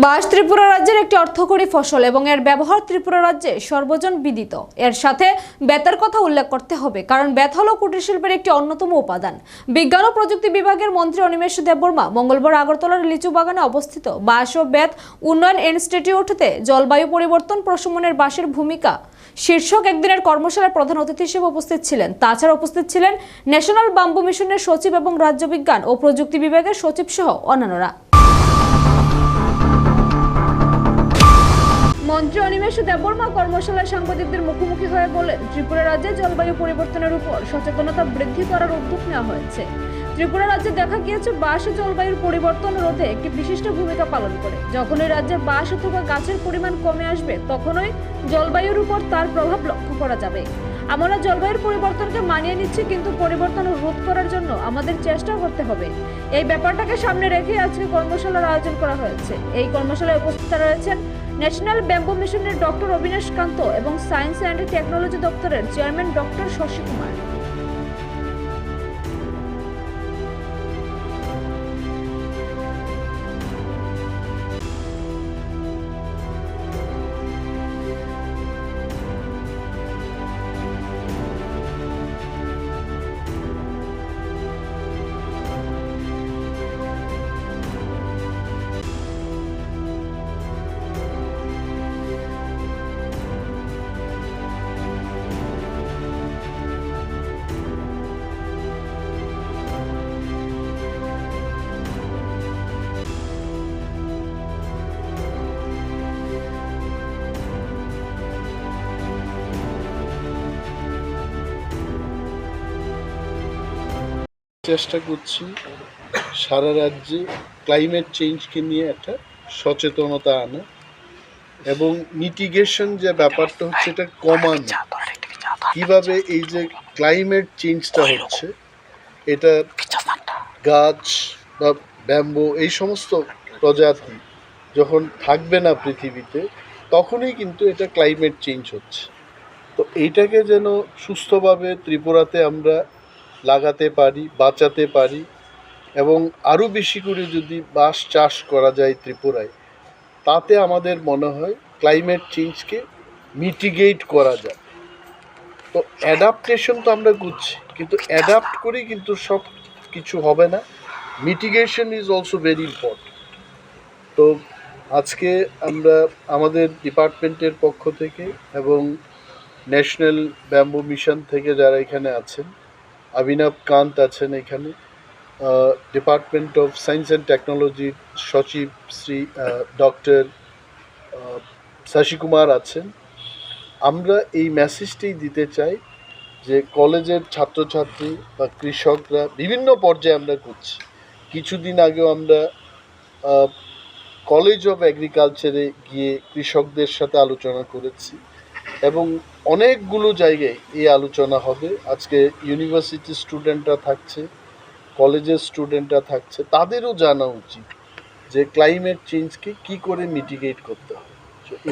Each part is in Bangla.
বাঁশ ত্রিপুরা রাজ্যের একটি অর্থকরী ফসল এবং এর ব্যবহার ত্রিপুরা রাজ্যে সর্বজন বিদিত। এর সাথে বেতের কথা উল্লেখ করতে হবে, কারণ বেত হল কুটির শিল্পের একটি অন্যতম উপাদান। বিজ্ঞান ও প্রযুক্তি বিভাগের মন্ত্রী অনিমেষ দেববর্মা মঙ্গলবার আগরতলার লিচু বাগানে অবস্থিত বাঁশ ও বেত উন্নয়ন ইনস্টিটিউটতে জলবায়ু পরিবর্তন প্রশমনের বাঁশের ভূমিকা শীর্ষক একদিনের কর্মশালার প্রধান অতিথি হিসেবে উপস্থিত ছিলেন। তাছাড়া উপস্থিত ছিলেন ন্যাশনাল বাম্বু মিশনের সচিব এবং রাজ্য বিজ্ঞান ও প্রযুক্তি বিভাগের সচিব সহ অন্যান্যরা। মন্ত্রী অনিমেষ দেববর্মা কর্মশালায় সাংবাদিকদের মুখোমুখি হয়ে বলেন ত্রিপুরা রাজ্যে জলবায়ু পরিবর্তনের উপর সচেতনতা বৃদ্ধি করার উদ্যোগ নেওয়া হয়েছে। ত্রিপুরা রাজ্যে দেখা গিয়েছে বাঁশ জলবায়ুর পরিবর্তন রোধে একটি বিশিষ্ট ভূমিকা পালন করে। যখনই রাজ্যে বাঁশ অথবা গাছের পরিমাণ কমে আসবে, তখনই জলবায়ুর উপর তার প্রভাব লক্ষ্য করা যাবে। আমরা জলবায়ুর পরিবর্তনকে মানিয়ে নিচ্ছি, কিন্তু পরিবর্তন রোধ করার জন্য আমাদের চেষ্টা করতে হবে। এই ব্যাপারটাকে সামনে রেখে আজকে কর্মশালার আয়োজন করা হয়েছে। এই কর্মশালায় উপস্থিত রয়েছেন ন্যাশনাল ব্যাম্বু মিশনের ডক্টর অবিনাশ কান্ত এবং সায়েন্স অ্যান্ড টেকনোলজি দপ্তরের চেয়ারম্যান ডক্টর শশী কুমার। চেষ্টা করছি সারা রাজ্যে ক্লাইমেট চেঞ্জকে নিয়ে একটা সচেতনতা আনা এবং মিটিগেশন যে ব্যাপারটা হচ্ছে এটা কমানো। কীভাবে এই যে ক্লাইমেট চেঞ্জটা হচ্ছে, এটা গাছ বা ব্যাম্বো এই সমস্ত প্রজাতি যখন থাকবে না পৃথিবীতে, তখনই কিন্তু এটা ক্লাইমেট চেঞ্জ হচ্ছে। তো এইটাকে যেন সুস্থভাবে ত্রিপুরাতে আমরা লাগাতে পারি, বাঁচাতে পারি এবং আরও বেশি করে যদি বাঁশ চাষ করা যায় ত্রিপুরায়, তাতে আমাদের মনে হয় ক্লাইমেট চেঞ্জকে মিটিগেট করা যায়। তো অ্যাডাপ্টেশন তো আমরা করছি, কিন্তু অ্যাডাপ্ট করে কিন্তু সব কিছু হবে না। Mitigation is also very important তো আজকে আমরা আমাদের ডিপার্টমেন্টের পক্ষ থেকে এবং ন্যাশনাল ব্যাম্বু মিশন থেকে যারা এখানে আছেন অভিনব কান্ত আছেন এখানে। ডিপার্টমেন্ট অফ সায়েন্স অ্যান্ড টেকনোলজির সচিব শ্রী ডক্টর শশী কুমার আছেন। আমরা এই মেসেজটাই দিতে চাই যে কলেজের ছাত্রছাত্রী বা কৃষকরা বিভিন্ন পর্যায়ে আমরা করছি কিছুদিন আগেও আমরা কলেজ অফ এগ্রিকালচারে গিয়ে কৃষকদের সাথে আলোচনা করেছি এবং অনেকগুলো জায়গায় এই আলোচনা হবে। আজকে ইউনিভার্সিটি স্টুডেন্টরা থাকছে কলেজের স্টুডেন্টরা থাকছে, তাদেরও জানা উচিত যে ক্লাইমেট চেঞ্জকে কি করে মিটিগেট করতে হবে।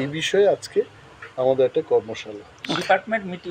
এই বিষয়ে আজকে আমাদের একটা কর্মশালা। Department meeting